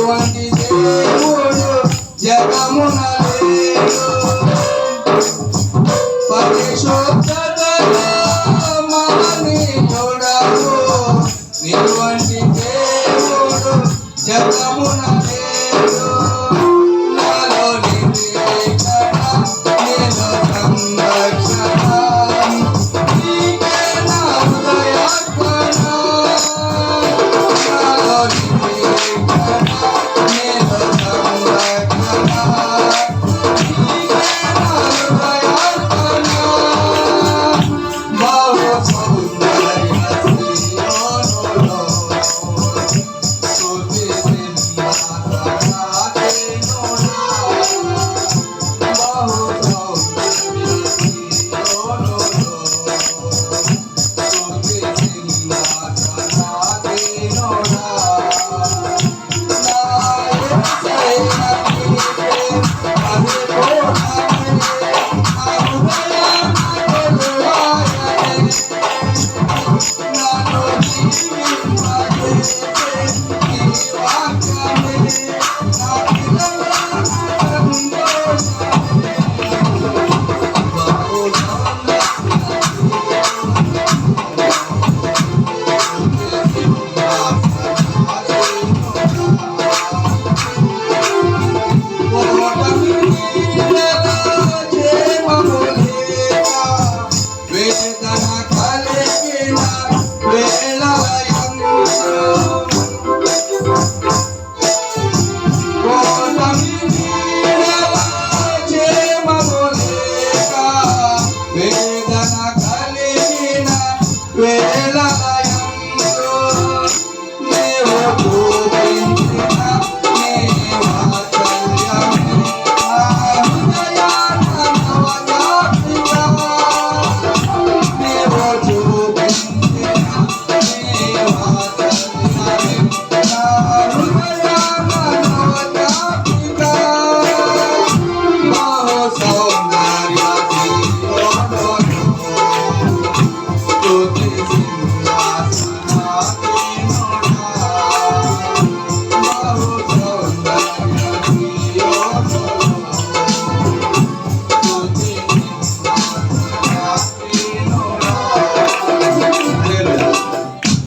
అటువంటి దేవుడు జగమున లేదు పరిశుద్ధ Christ. সাক্ষাৎ